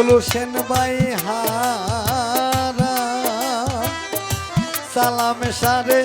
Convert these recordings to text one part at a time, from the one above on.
Abul by হারা সালাম সারে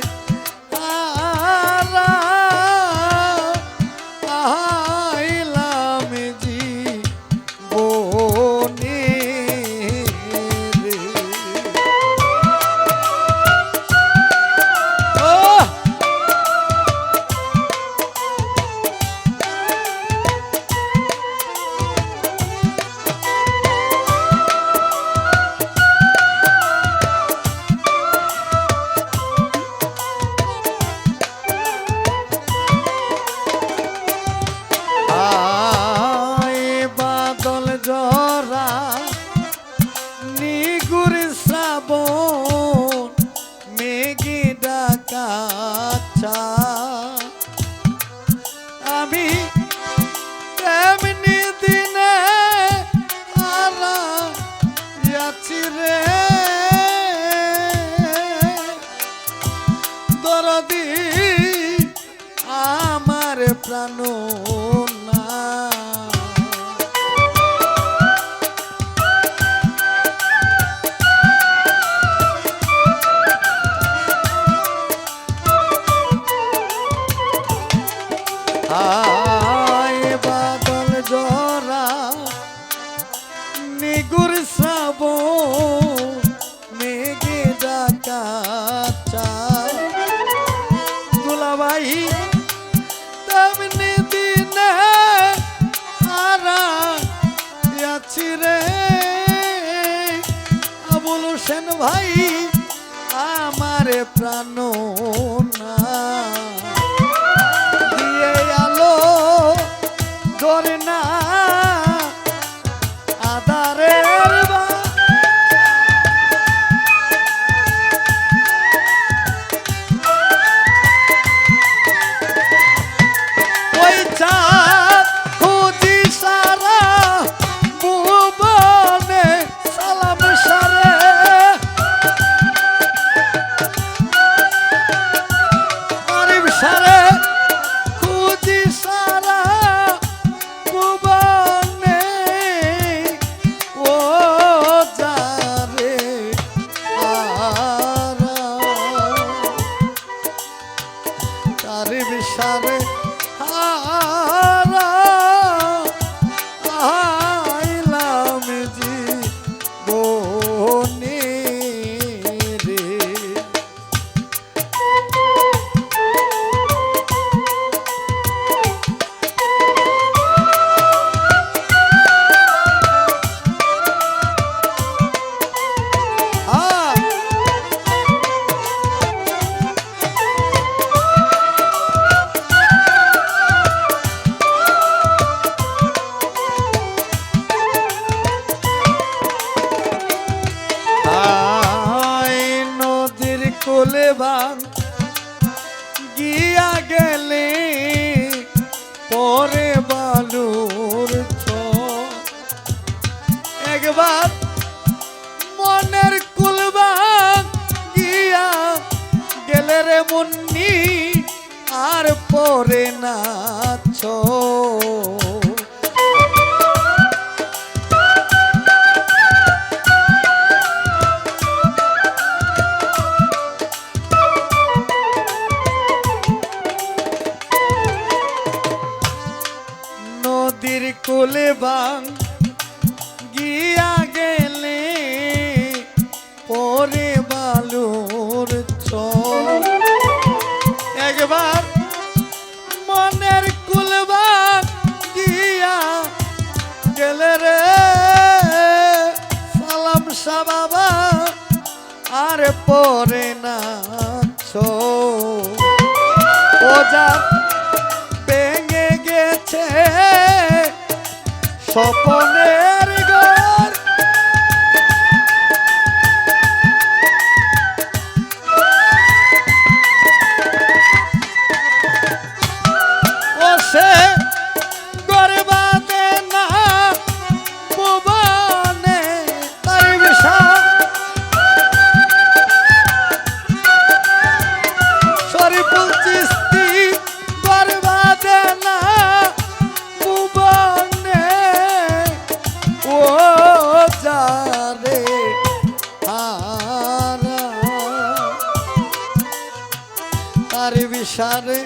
যাচ্ছি রে। আবুল হোসেন ভাই আমার প্রাণ না। বান গিয়া গেলে পরে বালুর। একবার মনের কুলবান গিয়া গেলে রে মুন্নি, আর পরে নাচ বাং গিয়া গেলে পরে বালুর একবার মনের কুলবান গিয়া গেলে রে। সালাম শাহ বাবা আর পরে নাচ ওজা ভেঙে স্বপনের তোমার বিষারে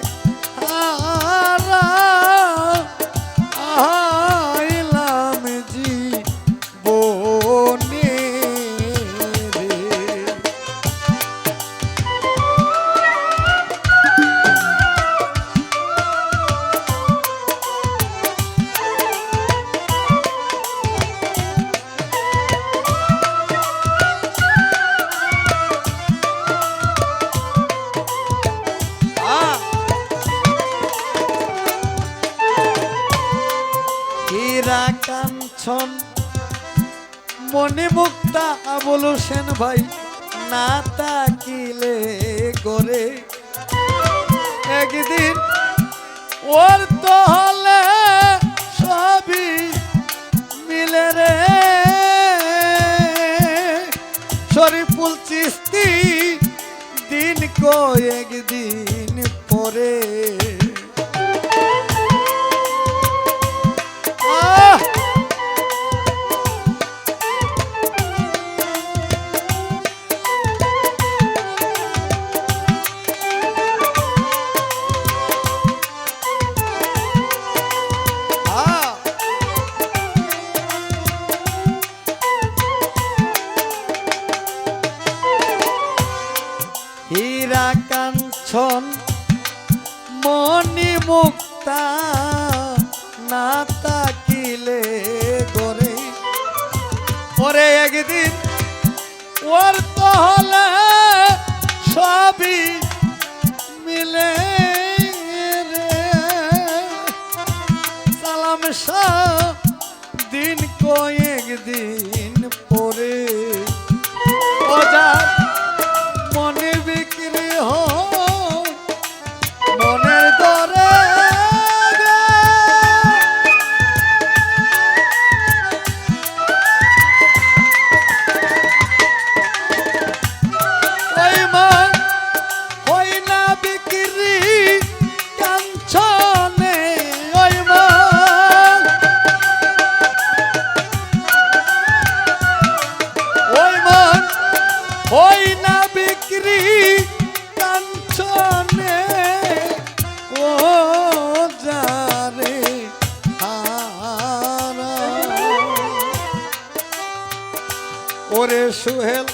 হারা আবুল সেন ভাই, না তাকিলে করে একদিন ওর তো হলে সবই মিলে রে। শরীফুল চিস্তি দিন কয়েক দিন হীরা কাঞ্চন মনি মুক্তা না তাকিলে গরে। পরে একদিন ওর তো হলে সবই মিলে সালাম শাহ দিন কয়েক দিন ওরে সুহেল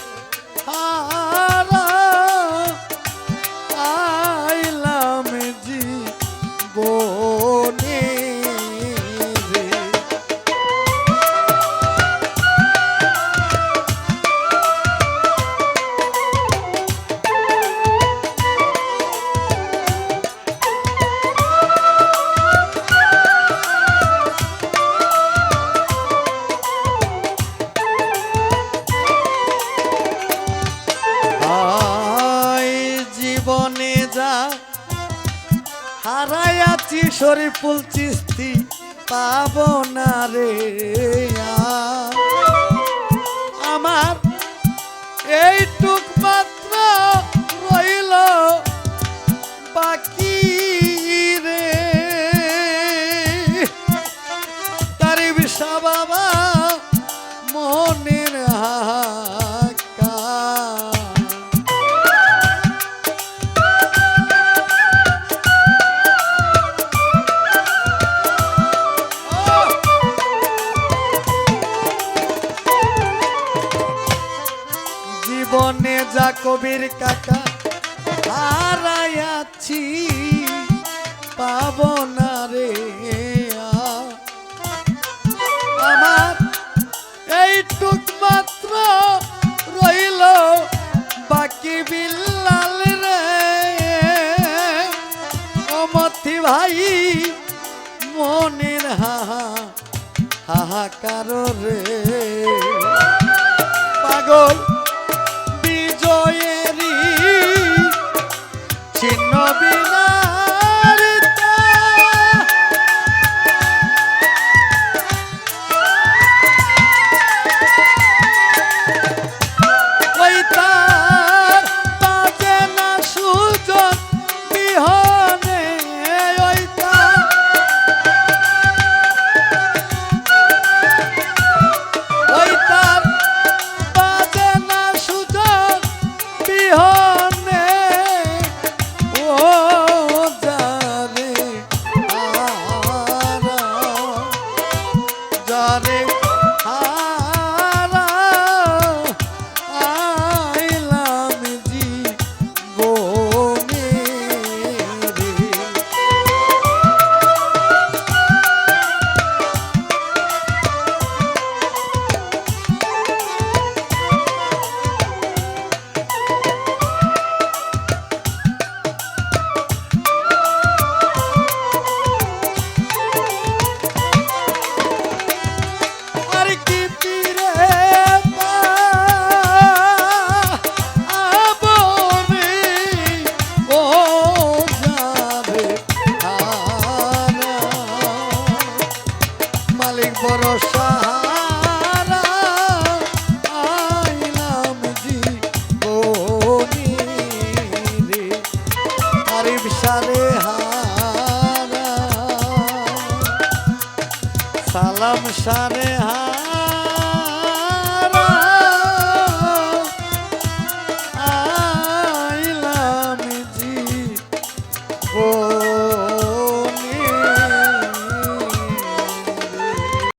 শরীফুল চিস্তি পাব না রে। কাটা আরিফ সারে হারা। সালাম সারে